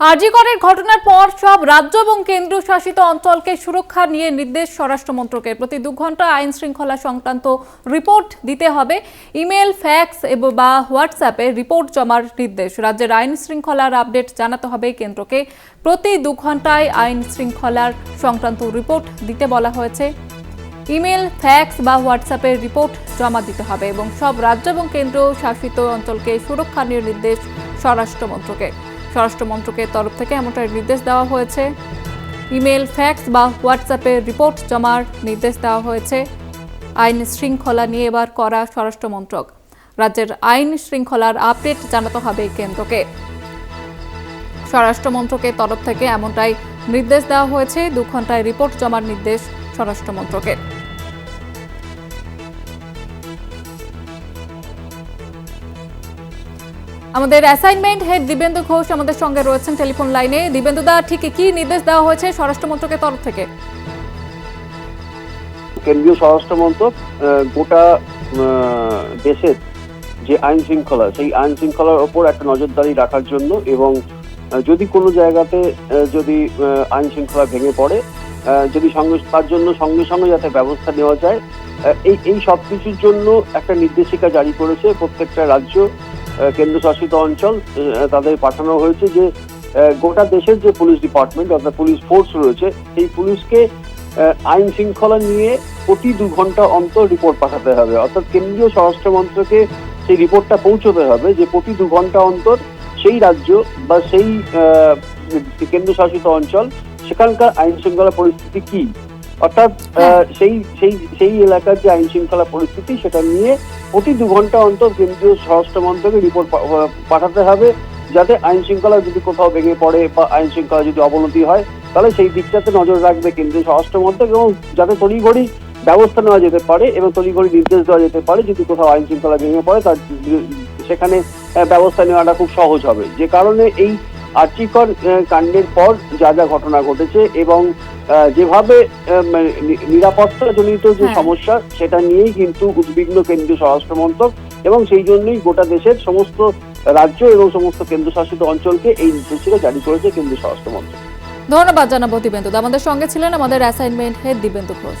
আরজিকরের ঘটনার পর সব রাজ্য এবং কেন্দ্রীয় শাসিত অঞ্চলকে সুরক্ষা নিয়ে নির্দেশ স্বরাষ্ট্র মন্ত্রকের প্রতি দু ঘণ্টা আইন শৃঙ্খলা সংক্রান্ত রিপোর্ট দিতে হবে। ইমেল, ফ্যাক্স এবং বা হোয়াটসঅ্যাপে রিপোর্ট জমার নির্দেশ। রাজ্যের আইন শৃঙ্খলার আপডেট জানাতে হবে কেন্দ্রকে। প্রতি দু ঘন্টায় আইন শৃঙ্খলার সংক্রান্ত রিপোর্ট দিতে বলা হয়েছে। ইমেল, ফ্যাক্স বা হোয়াটসঅ্যাপে রিপোর্ট জমা দিতে হবে এবং সব রাজ্য এবং কেন্দ্র শাসিত অঞ্চলকে সুরক্ষা নিয়ে নির্দেশ স্বরাষ্ট্র মন্ত্রকে স্বরাষ্ট্র মন্ত্রকের তরফ থেকে এমনটাই নির্দেশ দেওয়া হয়েছে। ইমেল, ফ্যাক্স বা হোয়াটসঅ্যাপে রিপোর্ট জমার নির্দেশ দেওয়া হয়েছে। আইন শৃঙ্খলা নিয়ে এবার করা স্বরাষ্ট্র মন্ত্রক। রাজ্যের আইন শৃঙ্খলার আপডেট জানাতে হবে কেন্দ্রকে। স্বরাষ্ট্র মন্ত্রকের তরফ থেকে এমনটাই নির্দেশ দেওয়া হয়েছে। দু ঘন্টায় রিপোর্ট জমার নির্দেশ স্বরাষ্ট্র মন্ত্রকের। আমাদের অ্যাসাইনমেন্ট হেড দিবেন্দু ঘোষ আমাদের সঙ্গে রয়েছেন টেলিফোন লাইনে দিবেন্দু দা, ঠিক কি নির্দেশ দেওয়া হয়েছে স্বরাষ্ট্র মন্ত্রকের তরফ থেকে? কেন্দ্রীয় স্বরাষ্ট্র মন্ত্রক গোটা দেশের যে আইন শৃঙ্খলা, সেই আইন শৃঙ্খলার ওপর একটা নজরদারি রাখার জন্য এবং যদি কোনো জায়গাতে যদি আইন শৃঙ্খলা ভেঙে পড়ে যদি সঙ্গে, তার জন্য সঙ্গে সঙ্গে যাতে ব্যবস্থা নেওয়া যায় এই এই সব কিছুর জন্য একটা নির্দেশিকা জারি করেছে প্রত্যেকটা রাজ্য কেন্দ্রশাসিত অঞ্চল তাদের পাঠানো হয়েছে যে গোটা দেশের যে পুলিশ ডিপার্টমেন্ট, অর্থাৎ পুলিশ ফোর্স রয়েছে, সেই পুলিশকে আইন শৃঙ্খলা নিয়ে প্রতি দু ঘণ্টা অন্তর রিপোর্ট পাঠাতে হবে। অর্থাৎ কেন্দ্রীয় স্বরাষ্ট্র মন্ত্রকে সেই রিপোর্টটা পৌঁছতে হবে যে, প্রতি দু ঘণ্টা অন্তর সেই রাজ্য বা সেই কেন্দ্রশাসিত অঞ্চল, সেখানকার আইন শৃঙ্খলা পরিস্থিতি কি। অর্থাৎ সেই সেই সেই এলাকার যে আইন শৃঙ্খলা পরিস্থিতি সেটা নিয়ে প্রতি দু ঘণ্টা অন্তর কেন্দ্রীয় স্বরাষ্ট্র মন্ত্রকে রিপোর্ট পাঠাতে হবে যাতে আইন শৃঙ্খলা যদি কোথাও ভেঙে পড়ে বা আইন শৃঙ্খলা যদি অবনতি হয় তাহলে সেই দিকটাতে নজর রাখবে কেন্দ্রীয় স্বরাষ্ট্র মন্ত্রক এবং যাতে তড়িঘড়ি ব্যবস্থা নেওয়া যেতে পারে এবং তড়িঘড়ি নির্দেশ দেওয়া যেতে পারে যদি কোথাও আইন শৃঙ্খলা ভেঙে পড়ে তার সেখানে ব্যবস্থা নেওয়াটা খুব সহজ হবে। যে কারণে এই আর্চিকর কাণ্ডের পর যা যা ঘটনা ঘটেছে এবং যেভাবে মানে নি- নিরাপত্তাজনিত যে হ্যাঁ। সমস্যা সেটা নিয়েই কিন্তু উদ্বিগ্ন কেন্দ্রীয় স্বরাষ্ট্র মন্ত্রক এবং সেই জন্যই গোটা দেশের সমস্ত রাজ্য এবং সমস্ত কেন্দ্রশাসিত অঞ্চলকে এই নির্দেশিকা জারি করেছে কেন্দ্রীয় স্বরাষ্ট্র মন্ত্রক। ধন্যবাদ জানাব দিবেন্দু আমাদের সঙ্গে ছিলেন আমাদের অ্যাসাইনমেন্ট হেড দিবেন্দু ঘোষ।